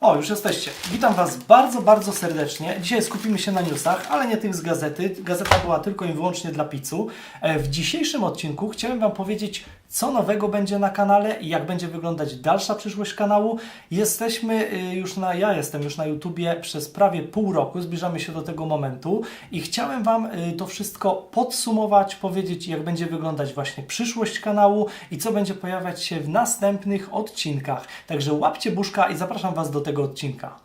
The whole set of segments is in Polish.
O, już jesteście. Witam Was bardzo, bardzo serdecznie. Dzisiaj skupimy się na newsach, ale nie tych z gazety. Gazeta była tylko i wyłącznie dla pizzu. E, W dzisiejszym odcinku chciałem Wam powiedzieć, co nowego będzie na kanale i jak będzie wyglądać dalsza przyszłość kanału. Jesteśmy y, już na, ja jestem już na YouTubie przez prawie pół roku, zbliżamy się do tego momentu i chciałem Wam y, to wszystko podsumować, powiedzieć jak będzie wyglądać właśnie przyszłość kanału i co będzie pojawiać się w następnych odcinkach. Także łapcie buszka i zapraszam Was do tego odcinka.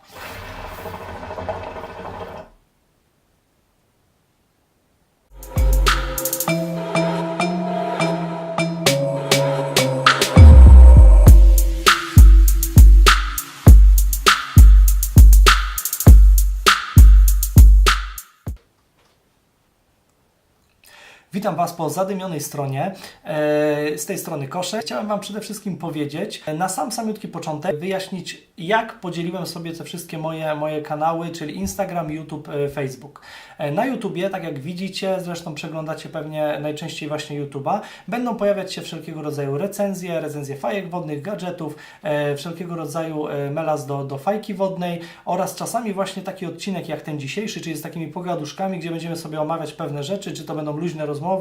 Witam Was po zadymionej stronie. E, Z tej strony Kosze. Chciałem Wam przede wszystkim powiedzieć, e, na sam samiutki początek, wyjaśnić, jak podzieliłem sobie te wszystkie moje, moje kanały, czyli Instagram, YouTube, e, Facebook. Na YouTubie, tak jak widzicie, zresztą przeglądacie pewnie najczęściej właśnie YouTuba, będą pojawiać się wszelkiego rodzaju recenzje, recenzje fajek wodnych, gadżetów, wszelkiego rodzaju melas do, do fajki wodnej oraz czasami właśnie taki odcinek jak ten dzisiejszy, czyli z takimi pogaduszkami, gdzie będziemy sobie omawiać pewne rzeczy, czy to będą luźne rozmowy,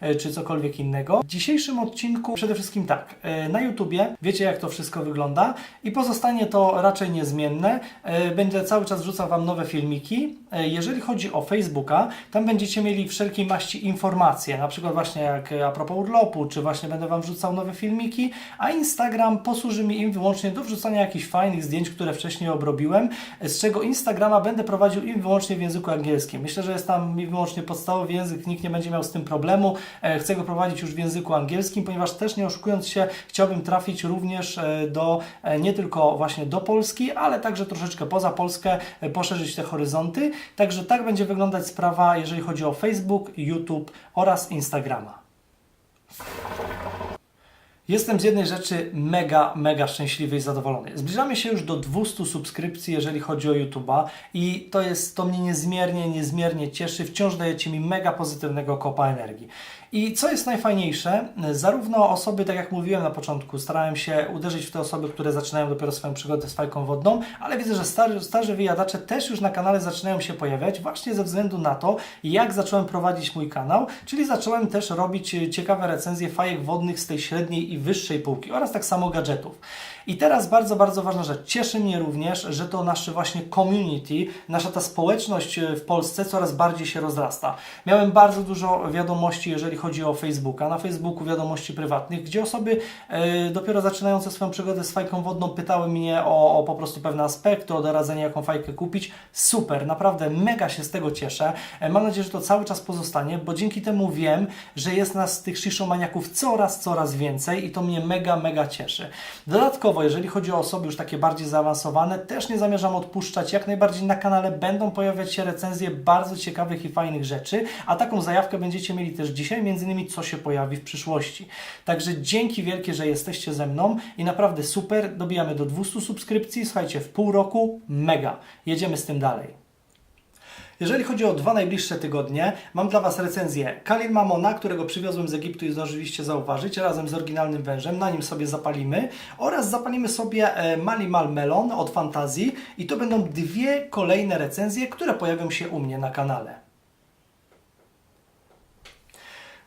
e, czy cokolwiek innego. W dzisiejszym odcinku przede wszystkim tak, e, na YouTubie wiecie jak to wszystko wygląda i pozostanie to raczej niezmienne. E, Będę cały czas wrzucał Wam nowe filmiki. Jeżeli chodzi o Facebooka, tam będziecie mieli wszelkiej maści informacje, na przykład właśnie jak a propos urlopu, czy właśnie będę Wam wrzucał nowe filmiki, a Instagram posłuży mi im wyłącznie do wrzucania jakichś fajnych zdjęć, które wcześniej obrobiłem, z czego Instagrama będę prowadził im wyłącznie w języku angielskim. Myślę, że jest tam mi wyłącznie podstawowy język, nikt nie będzie miał z tym problemu. E, Chcę go prowadzić już w języku angielskim, ponieważ też nie oszukując się, chciałbym trafić również e, do e, nie tylko właśnie do Polski, ale także troszeczkę poza Polskę, poszerzyć te horyzonty. Także tak będzie wyglądać sprawa, jeżeli chodzi o Facebook, YouTube oraz Instagrama. Jestem z jednej rzeczy mega, mega szczęśliwy i zadowolony. Zbliżamy się już do 200 subskrypcji, jeżeli chodzi o YouTube'a i to jest, to mnie niezmiernie, niezmiernie cieszy. Wciąż dajecie mi mega pozytywnego kopa energii. I co jest najfajniejsze, zarówno osoby, tak jak mówiłem na początku, starałem się uderzyć w te osoby, które zaczynają dopiero swoją przygodę z fajką wodną, ale widzę, że starzy, starzy wyjadacze też już na kanale zaczynają się pojawiać, właśnie ze względu na to, jak zacząłem prowadzić mój kanał, czyli zacząłem też robić ciekawe recenzje fajek wodnych z tej średniej i wyższej półki oraz tak samo gadżetów. I teraz bardzo, bardzo ważna rzecz. Cieszy mnie również, że to nasze właśnie community, nasza ta społeczność e, w Polsce coraz bardziej się rozrasta. Miałem bardzo dużo wiadomości, jeżeli chodzi o Facebooka. Na Facebooku wiadomości prywatnych, gdzie osoby e, dopiero zaczynające swoją przygodę z fajką wodną pytały mnie o, o po prostu pewne aspekty, o doradzenie, jaką fajkę kupić. Super, naprawdę mega się z tego cieszę. E, mam nadzieję, że to cały czas pozostanie, bo dzięki temu wiem, że jest nas tych shiszomaniaków coraz, coraz więcej i to mnie mega, mega cieszy. Dodatkowo, jeżeli chodzi o osoby już takie bardziej zaawansowane, też nie zamierzam odpuszczać. Jak najbardziej na kanale będą pojawiać się recenzje bardzo ciekawych i fajnych rzeczy, a taką zajawkę będziecie mieli też dzisiaj, między innymi co się pojawi w przyszłości. Także dzięki wielkie, że jesteście ze mną i naprawdę super, dobijamy do 200 subskrypcji, słuchajcie, w pół roku, mega. Jedziemy z tym dalej. Jeżeli chodzi o dwa najbliższe tygodnie, mam dla Was recenzję Kalil Mamona, którego przywiozłem z Egiptu i zdążyliście zauważyć, razem z oryginalnym wężem. Na nim sobie zapalimy. Oraz zapalimy sobie e, Mali Mal Melon od Fantazji. I to będą dwie kolejne recenzje, które pojawią się u mnie na kanale.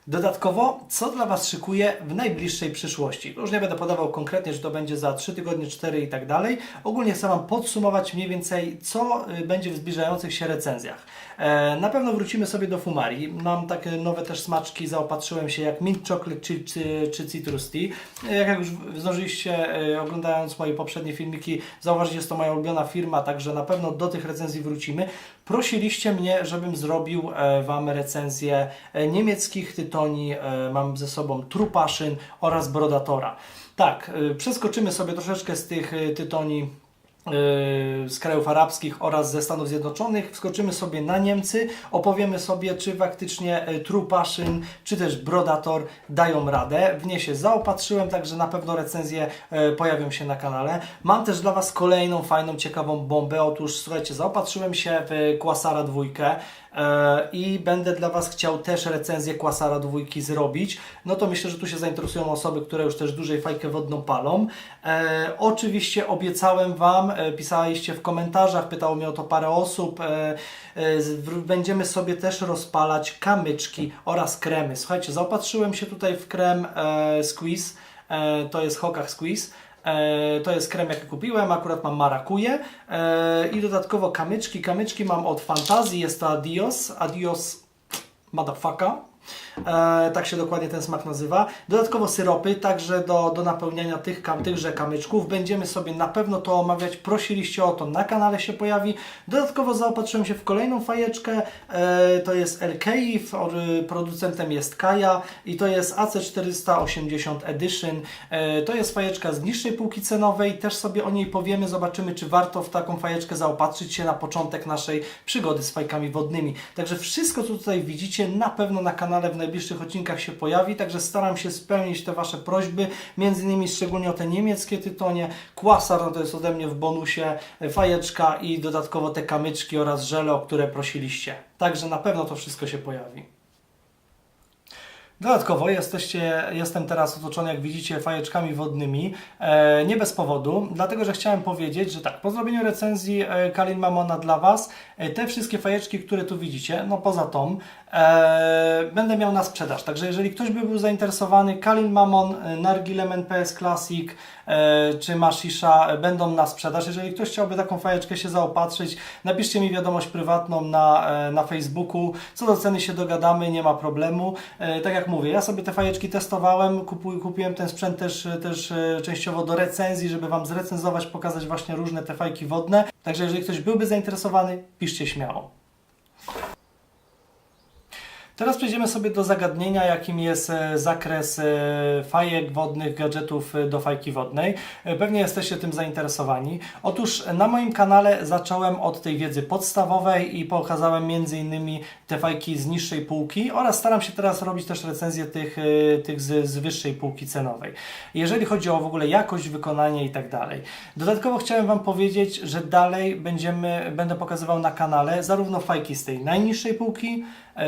Dodatkowo, co dla Was szykuję w najbliższej przyszłości? Już nie będę podawał konkretnie, że to będzie za 3 tygodnie, 4 i tak dalej. Ogólnie chcę Wam podsumować mniej więcej, co y, będzie w zbliżających się recenzjach. E, na pewno wrócimy sobie do Fumari. Mam takie nowe też smaczki, zaopatrzyłem się jak Mint Chocolate czy, czy, czy Citrus Tea. E, Jak już zdążyliście e, oglądając moje poprzednie filmiki, zauważyć, jest to moja ulubiona firma, także na pewno do tych recenzji wrócimy. Prosiliście mnie, żebym zrobił e, Wam recenzję e, niemieckich tytoni. E, mam ze sobą Trupaszyn oraz Brodatora. Tak, przeskoczymy sobie troszeczkę z tych tytoni z krajów arabskich oraz ze Stanów Zjednoczonych. Wskoczymy sobie na Niemcy, opowiemy sobie, czy faktycznie e, Trupaszyn, czy też Brodator dają radę. W nie się zaopatrzyłem, także na pewno recenzje e, pojawią się na kanale. Mam też dla Was kolejną fajną, ciekawą bombę. Otóż, słuchajcie, zaopatrzyłem się w Quasara dwójkę. E, i będę dla Was chciał też recenzję Quasara dwójki zrobić, no to myślę, że tu się zainteresują osoby, które już też dłużej fajkę wodną palą. E, oczywiście obiecałem Wam, e, pisaliście w komentarzach, pytało mnie o to parę osób, będziemy sobie też rozpalać kamyczki oraz kremy. Słuchajcie, zaopatrzyłem się tutaj w krem Squeeze, to jest Hokach Squeeze. E, to jest krem, jaki kupiłem, akurat mam marakuję e, i dodatkowo kamyczki. Kamyczki mam od Fantazji, jest to Adios, Adios Motherfucker. E, tak się dokładnie ten smak nazywa. Dodatkowo syropy, także do, do napełniania tych tychże kamyczków. Będziemy sobie na pewno to omawiać. Prosiliście o to, na kanale się pojawi. Dodatkowo zaopatrzyłem się w kolejną fajeczkę. E, to jest LKIF, or- producentem jest Kaja i to jest AC480 Edition. E, to jest fajeczka z niższej półki cenowej. Też sobie o niej powiemy, zobaczymy, czy warto w taką fajeczkę zaopatrzyć się na początek naszej przygody z fajkami wodnymi. Także wszystko, co tutaj widzicie, na pewno na kanale w najbliższych odcinkach się pojawi. Także staram się spełnić te Wasze prośby, między innymi szczególnie o te niemieckie tytonie. Kwasar, no to jest ode mnie w bonusie, e, fajeczka i dodatkowo te kamyczki oraz żele, o które prosiliście. Także na pewno to wszystko się pojawi. Dodatkowo jesteście, jestem teraz otoczony, jak widzicie, fajeczkami wodnymi. E, nie bez powodu, dlatego że chciałem powiedzieć, że tak, po zrobieniu recenzji e, Kalin Mamona dla Was, e, te wszystkie fajeczki, które tu widzicie, no poza tą, będę miał na sprzedaż. Także jeżeli ktoś by był zainteresowany, Kalin Mamon, e, Nargilemen PS Classic e, czy Mashisha e, będą na sprzedaż. Jeżeli ktoś chciałby taką fajeczkę się zaopatrzyć, napiszcie mi wiadomość prywatną na, e, na Facebooku. Co do ceny się dogadamy, nie ma problemu. E, Tak jak mówię, ja sobie te fajeczki testowałem, kupuj, kupiłem ten sprzęt też, też e, częściowo do recenzji, żeby Wam zrecenzować, pokazać właśnie różne te fajki wodne. Także jeżeli ktoś byłby zainteresowany, piszcie śmiało. Teraz przejdziemy sobie do zagadnienia, jakim jest e, zakres e, fajek wodnych, gadżetów e, do fajki wodnej. Pewnie jesteście tym zainteresowani. Otóż na moim kanale zacząłem od tej wiedzy podstawowej i pokazałem m.in. te fajki z niższej półki oraz staram się teraz robić też recenzję tych, tych z, z wyższej półki cenowej. Jeżeli chodzi o w ogóle jakość, wykonanie i tak dalej. Dodatkowo chciałem Wam powiedzieć, że dalej będziemy, będę pokazywał na kanale zarówno fajki z tej najniższej półki,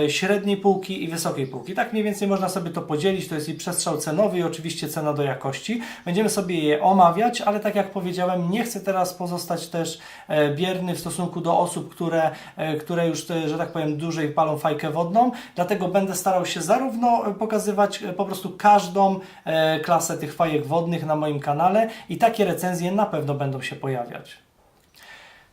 średniej półki i wysokiej półki. Tak mniej więcej można sobie to podzielić, to jest i przestrzał cenowy i oczywiście cena do jakości. Będziemy sobie je omawiać, ale tak jak powiedziałem, nie chcę teraz pozostać też e, bierny w stosunku do osób, które, e, które już, że tak powiem, dłużej palą fajkę wodną, dlatego będę starał się zarówno e, pokazywać e, po prostu każdą e, klasę tych fajek wodnych na moim kanale i takie recenzje na pewno będą się pojawiać.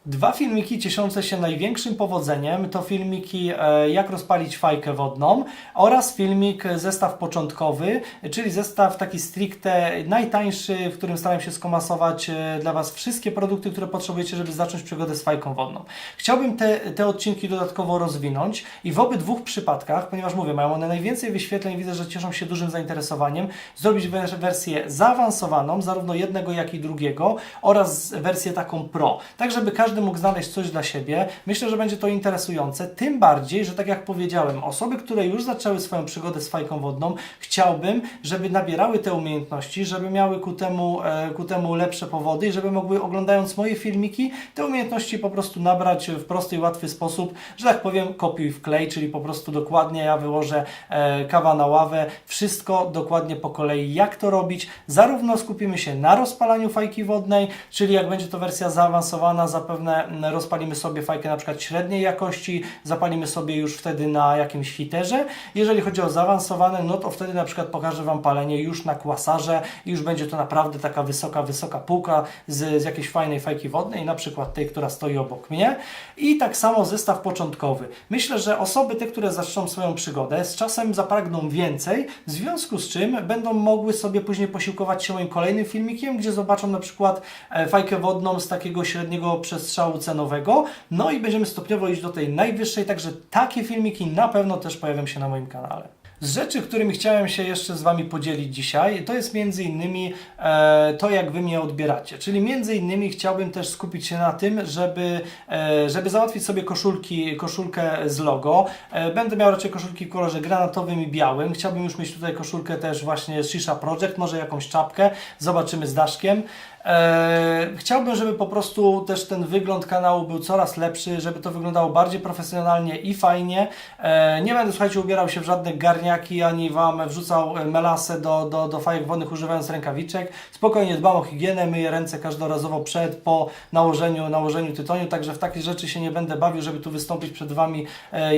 Dwa filmiki cieszące się największym powodzeniem to filmiki e, jak rozpalić fajkę wodną oraz filmik zestaw początkowy, czyli zestaw taki stricte najtańszy, w którym staram się skomasować e, dla Was wszystkie produkty, które potrzebujecie, żeby zacząć przygodę z fajką wodną. Chciałbym te, te odcinki dodatkowo rozwinąć i w obydwu przypadkach, ponieważ mówię, mają one najwięcej wyświetleń, widzę, że cieszą się dużym zainteresowaniem, zrobić wers- wersję zaawansowaną, zarówno jednego, jak i drugiego oraz wersję taką pro, tak żeby każdy mógł znaleźć coś dla siebie. Myślę, że będzie to interesujące, tym bardziej, że tak jak powiedziałem, osoby, które już zaczęły swoją przygodę z fajką wodną, chciałbym, żeby nabierały te umiejętności, żeby miały ku temu, e, ku temu lepsze powody i żeby mogły oglądając moje filmiki, te umiejętności po prostu nabrać w prosty i łatwy sposób, że tak powiem, kopiuj wklej, czyli po prostu dokładnie ja wyłożę e, kawa na ławę, wszystko dokładnie po kolei, jak to robić. Zarówno skupimy się na rozpalaniu fajki wodnej, czyli jak będzie to wersja zaawansowana, zapewne mm, rozpalimy sobie fajkę na przykład średniej jakości, zapalimy sobie już wtedy na jakimś hiterze. Jeżeli chodzi o zaawansowane, no to wtedy na przykład pokażę Wam palenie już na kwasarze i już będzie to naprawdę taka wysoka, wysoka półka z, z jakiejś fajnej fajki wodnej, na przykład tej, która stoi obok mnie. I tak samo zestaw początkowy. Myślę, że osoby te, które zaczną swoją przygodę, z czasem zapragną więcej, w związku z czym będą mogły sobie później posiłkować się moim kolejnym filmikiem, gdzie zobaczą na przykład e, fajkę wodną z takiego średniego przestrzału cenowego, no i będziemy stopniowo iść do tej najwyższej, także takie filmiki na pewno też pojawią się na moim kanale. Z rzeczy, którymi chciałem się jeszcze z Wami podzielić dzisiaj, to jest między innymi e, to, jak Wy mnie odbieracie. Czyli między innymi chciałbym też skupić się na tym, żeby, e, żeby załatwić sobie koszulki, koszulkę z logo. E, będę miał raczej koszulki w kolorze granatowym i białym. Chciałbym już mieć tutaj koszulkę też właśnie Shisha Project, może jakąś czapkę. Zobaczymy z Daszkiem. E, chciałbym, żeby po prostu też ten wygląd kanału był coraz lepszy, żeby to wyglądało bardziej profesjonalnie i fajnie. E, nie będę, słuchajcie, ubierał się w żadne garniaki, ani Wam wrzucał e, melasę do, do, do fajek wodnych używając rękawiczek. Spokojnie dbam o higienę, myję ręce każdorazowo przed, po nałożeniu, nałożeniu tytoniu, także w takie rzeczy się nie będę bawił, żeby tu wystąpić przed Wami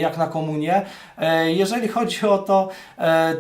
jak na komunię. E, jeżeli chodzi o to,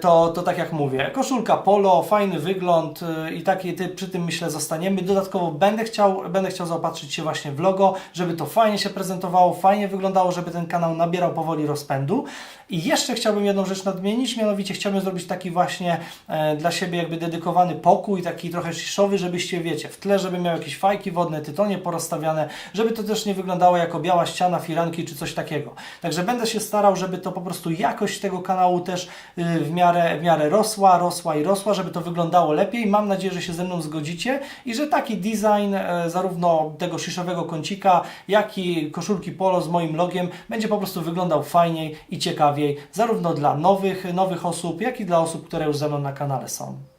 to, to tak jak mówię, koszulka polo, fajny wygląd i taki przy tym myślę zostaniemy. Dodatkowo będę chciał, będę chciał zaopatrzyć się właśnie w logo, żeby to fajnie się prezentowało, fajnie wyglądało, żeby ten kanał nabierał powoli rozpędu. I jeszcze chciałbym jedną rzecz nadmienić, mianowicie chciałbym zrobić taki właśnie e, dla siebie jakby dedykowany pokój, taki trochę szyszowy, żebyście wiecie, w tle, żeby miał jakieś fajki wodne, tytonie porozstawiane, żeby to też nie wyglądało jako biała ściana, firanki czy coś takiego. Także będę się starał, żeby to po prostu jakość tego kanału też y, w miarę, w miarę rosła, rosła i rosła, żeby to wyglądało lepiej. Mam nadzieję, że się ze mną zgodzicie i że taki design e, zarówno tego szyszowego kącika, jak i koszulki polo z moim logiem będzie po prostu wyglądał fajniej i ciekawiej, zarówno dla nowych, nowych osób, jak i dla osób, które już ze mną na kanale są.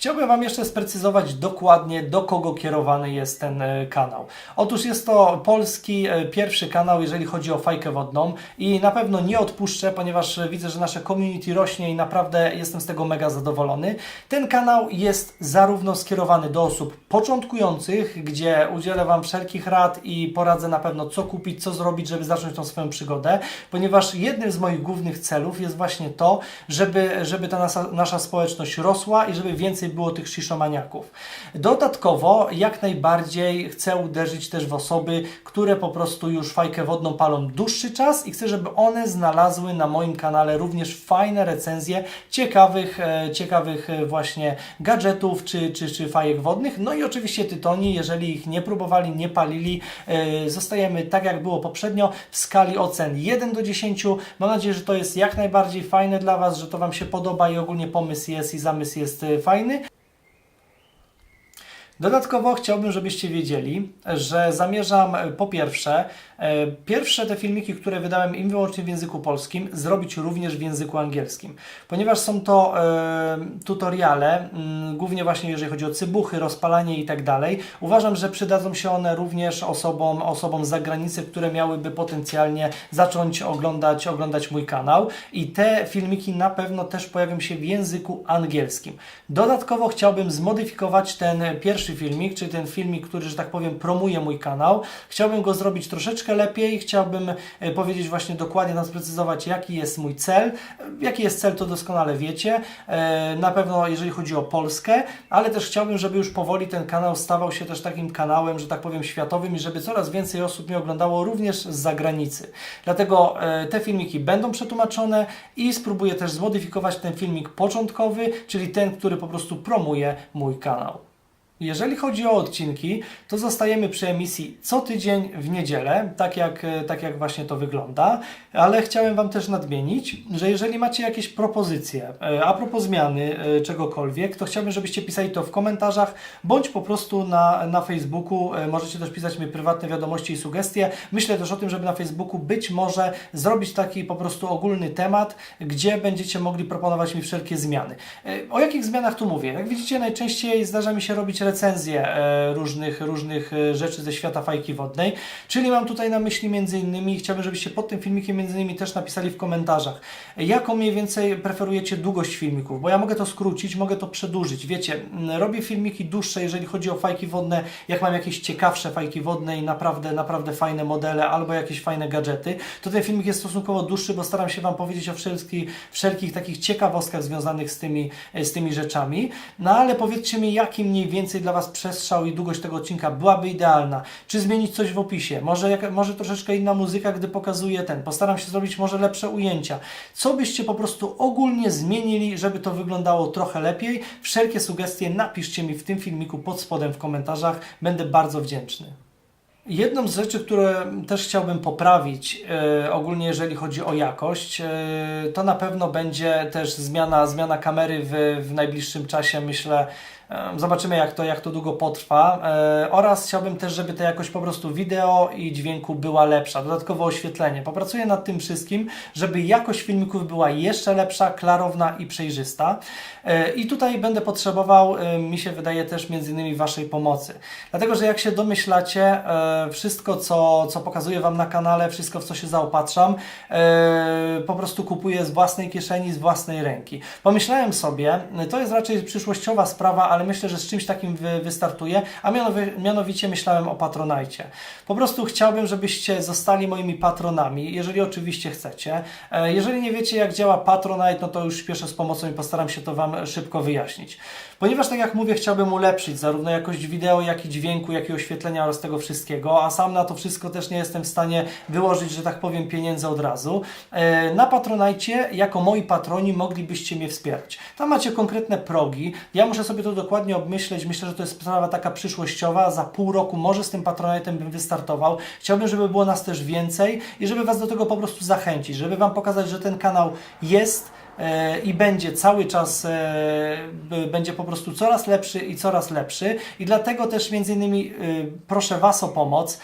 Chciałbym Wam jeszcze sprecyzować dokładnie, do kogo kierowany jest ten e, kanał. Otóż jest to polski e, pierwszy kanał, jeżeli chodzi o fajkę wodną i na pewno nie odpuszczę, ponieważ e, widzę, że nasze community rośnie i naprawdę jestem z tego mega zadowolony. Ten kanał jest zarówno skierowany do osób początkujących, gdzie udzielę Wam wszelkich rad i poradzę na pewno co kupić, co zrobić, żeby zacząć tą swoją przygodę, ponieważ jednym z moich głównych celów jest właśnie to, żeby, żeby ta nasza, nasza społeczność rosła i żeby więcej było tych shiszomaniaków. Dodatkowo jak najbardziej chcę uderzyć też w osoby, które po prostu już fajkę wodną palą dłuższy czas i chcę, żeby one znalazły na moim kanale również fajne recenzje ciekawych, e, ciekawych e, właśnie gadżetów czy, czy, czy fajek wodnych. No i oczywiście tytoni, jeżeli ich nie próbowali, nie palili, e, zostajemy tak jak było poprzednio w skali ocen 1 do 10. Mam nadzieję, że to jest jak najbardziej fajne dla Was, że to Wam się podoba i ogólnie pomysł jest i zamysł jest fajny. Dodatkowo chciałbym, żebyście wiedzieli, że zamierzam e, po pierwsze, e, pierwsze te filmiki, które wydałem im wyłącznie w języku polskim, zrobić również w języku angielskim, ponieważ są to e, tutoriale, mm, głównie właśnie jeżeli chodzi o cybuchy, rozpalanie i tak dalej. Uważam, że przydadzą się one również osobom, osobom z zagranicy, które miałyby potencjalnie zacząć oglądać, oglądać mój kanał i te filmiki na pewno też pojawią się w języku angielskim. Dodatkowo chciałbym zmodyfikować ten pierwszy filmik, czyli ten filmik, który, że tak powiem, promuje mój kanał. Chciałbym go zrobić troszeczkę lepiej, chciałbym e, powiedzieć właśnie dokładnie, tam sprecyzować, jaki jest mój cel. E, Jaki jest cel, to doskonale wiecie. E, Na pewno, jeżeli chodzi o Polskę, ale też chciałbym, żeby już powoli ten kanał stawał się też takim kanałem, że tak powiem, światowym i żeby coraz więcej osób mnie oglądało również z zagranicy. Dlatego te filmiki będą przetłumaczone i spróbuję też zmodyfikować ten filmik początkowy, czyli ten, który po prostu promuje mój kanał. Jeżeli chodzi o odcinki, to zostajemy przy emisji co tydzień w niedzielę, tak jak, e, tak jak właśnie to wygląda, ale chciałem Wam też nadmienić, że jeżeli macie jakieś propozycje, e, a propos zmiany e, czegokolwiek, to chciałbym, żebyście pisali to w komentarzach, bądź po prostu na, na Facebooku. Możecie też pisać mi prywatne wiadomości i sugestie. Myślę też o tym, żeby na Facebooku być może zrobić taki po prostu ogólny temat, gdzie będziecie mogli proponować mi wszelkie zmiany. O jakich zmianach tu mówię? Jak widzicie, najczęściej zdarza mi się robić recenzje e, różnych, różnych e, rzeczy ze świata fajki wodnej, czyli mam tutaj na myśli między innymi, chciałbym, żebyście pod tym filmikiem między innymi też napisali w komentarzach, jaką mniej więcej preferujecie długość filmików, bo ja mogę to skrócić, mogę to przedłużyć. Wiecie, robię filmiki dłuższe, jeżeli chodzi o fajki wodne, jak mam jakieś ciekawsze fajki wodne i naprawdę, naprawdę fajne modele albo jakieś fajne gadżety, to ten filmik jest stosunkowo dłuższy, bo staram się Wam powiedzieć o wszelkich, wszelkich takich ciekawostkach związanych z tymi, e, z tymi rzeczami. No ale powiedzcie mi, jaki mniej więcej dla Was przestrzał i długość tego odcinka byłaby idealna? Czy zmienić coś w opisie? Może, jak, może troszeczkę inna muzyka, gdy pokazuję ten. Postaram się zrobić może lepsze ujęcia. Co byście po prostu ogólnie zmienili, żeby to wyglądało trochę lepiej? Wszelkie sugestie napiszcie mi w tym filmiku pod spodem w komentarzach. Będę bardzo wdzięczny. Jedną z rzeczy, które też chciałbym poprawić, e, ogólnie jeżeli chodzi o jakość, e, to na pewno będzie też zmiana, zmiana kamery w, w najbliższym czasie. Myślę, Zobaczymy, jak to, jak to długo potrwa. E, oraz chciałbym też, żeby ta jakość po prostu wideo i dźwięku była lepsza. Dodatkowo oświetlenie. Popracuję nad tym wszystkim, żeby jakość filmików była jeszcze lepsza, klarowna i przejrzysta. E, I tutaj będę potrzebował, e, mi się wydaje, też między innymi Waszej pomocy. Dlatego, że jak się domyślacie, wszystko, co, co pokazuję Wam na kanale, wszystko, w co się zaopatrzam, po prostu kupuję z własnej kieszeni, z własnej ręki. Pomyślałem sobie, to jest raczej przyszłościowa sprawa, ale myślę, że z czymś takim wy, wystartuję, a mianowi, mianowicie myślałem o Patronajcie. Po prostu chciałbym, żebyście zostali moimi patronami, jeżeli oczywiście chcecie. E, Jeżeli nie wiecie, jak działa Patronite, no to już śpieszę z pomocą i postaram się to Wam szybko wyjaśnić. Ponieważ, tak jak mówię, chciałbym ulepszyć zarówno jakość wideo, jak i dźwięku, jak i oświetlenia oraz tego wszystkiego, a sam na to wszystko też nie jestem w stanie wyłożyć, że tak powiem, pieniędzy od razu. E, Na Patronajcie, jako moi patroni, moglibyście mnie wspierać. Tam macie konkretne progi. Ja muszę sobie to dokładnie obmyśleć. Myślę, że to jest sprawa taka przyszłościowa. Za pół roku może z tym Patronajtem bym wystartował. Chciałbym, żeby było nas też więcej i żeby Was do tego po prostu zachęcić, żeby Wam pokazać, że ten kanał jest i będzie cały czas, e, będzie po prostu coraz lepszy i coraz lepszy i dlatego też między innymi e, proszę Was o pomoc.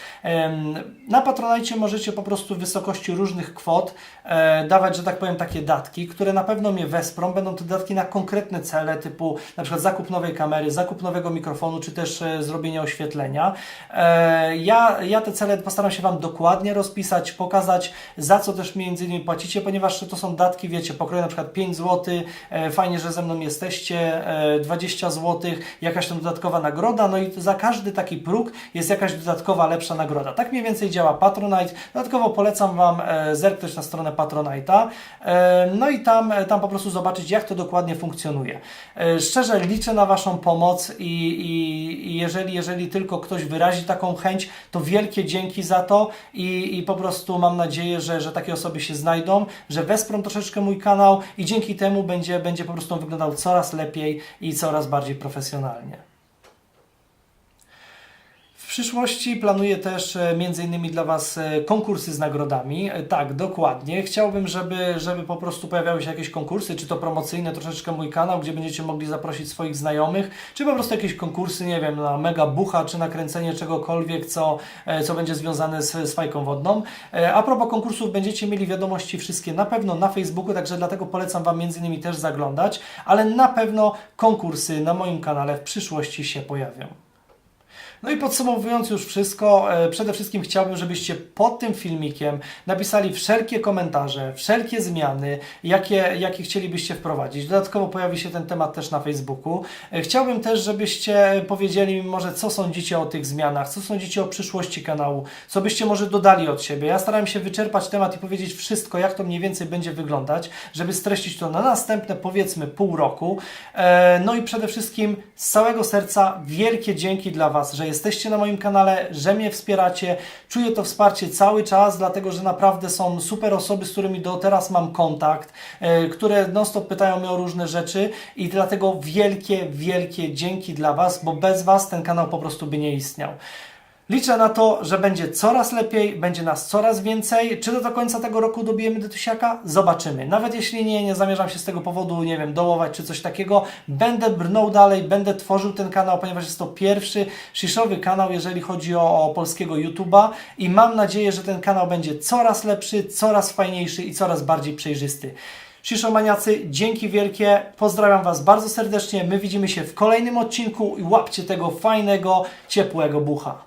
Na Patronajcie możecie po prostu w wysokości różnych kwot e, dawać, że tak powiem, takie datki, które na pewno mnie wesprą. Będą to datki na konkretne cele, typu na przykład zakup nowej kamery, zakup nowego mikrofonu, czy też e, zrobienie oświetlenia. E, Ja, ja te cele postaram się Wam dokładnie rozpisać, pokazać, za co też między innymi płacicie, ponieważ to są datki, wiecie, pokroju na przykład 5 zł, e, fajnie, że ze mną jesteście, e, 20 zł, jakaś tam dodatkowa nagroda, no i za każdy taki próg jest jakaś dodatkowa, lepsza nagroda. Tak mniej więcej działa Patronite. Dodatkowo polecam Wam e, zerknąć na stronę Patronite'a, e, no i tam, e, tam po prostu zobaczyć, jak to dokładnie funkcjonuje. E, Szczerze liczę na Waszą pomoc i, i, i jeżeli, jeżeli tylko ktoś wyrazi taką chęć, to wielkie dzięki za to i, i po prostu mam nadzieję, że, że takie osoby się znajdą, że wesprą troszeczkę mój kanał i dzięki temu będzie, będzie po prostu wyglądał coraz lepiej i coraz bardziej profesjonalnie. Przyszłości planuję też e, między innymi dla Was e, konkursy z nagrodami. E, Tak, dokładnie. Chciałbym, żeby, żeby po prostu pojawiały się jakieś konkursy, czy to promocyjne, troszeczkę mój kanał, gdzie będziecie mogli zaprosić swoich znajomych, czy po prostu jakieś konkursy, nie wiem, na mega bucha, czy nakręcenie czegokolwiek, co, co będzie związane z, z fajką wodną. A propos konkursów, będziecie mieli wiadomości wszystkie na pewno na Facebooku, także dlatego polecam Wam między innymi też zaglądać, ale na pewno konkursy na moim kanale w przyszłości się pojawią. No i podsumowując już wszystko, e, przede wszystkim chciałbym, żebyście pod tym filmikiem napisali wszelkie komentarze, wszelkie zmiany, jakie, jakie chcielibyście wprowadzić. Dodatkowo pojawi się ten temat też na Facebooku. E, Chciałbym też, żebyście powiedzieli mi może, co sądzicie o tych zmianach, co sądzicie o przyszłości kanału, co byście może dodali od siebie. Ja starałem się wyczerpać temat i powiedzieć wszystko, jak to mniej więcej będzie wyglądać, żeby streścić to na następne, powiedzmy, pół roku. E, No i przede wszystkim z całego serca wielkie dzięki dla Was, że jesteście na moim kanale, że mnie wspieracie. Czuję to wsparcie cały czas, dlatego że naprawdę są super osoby, z którymi do teraz mam kontakt, e, które non-stop pytają mnie o różne rzeczy i dlatego wielkie, wielkie dzięki dla Was, bo bez Was ten kanał po prostu by nie istniał. Liczę na to, że będzie coraz lepiej, będzie nas coraz więcej. Czy do końca tego roku dobijemy do tysiaka? Zobaczymy. Nawet jeśli nie, nie zamierzam się z tego powodu, nie wiem, dołować czy coś takiego, będę brnął dalej, będę tworzył ten kanał, ponieważ jest to pierwszy szyszowy kanał, jeżeli chodzi o, o polskiego YouTube'a i mam nadzieję, że ten kanał będzie coraz lepszy, coraz fajniejszy i coraz bardziej przejrzysty. Szyszomaniacy, dzięki wielkie, pozdrawiam Was bardzo serdecznie, my widzimy się w kolejnym odcinku i łapcie tego fajnego, ciepłego bucha.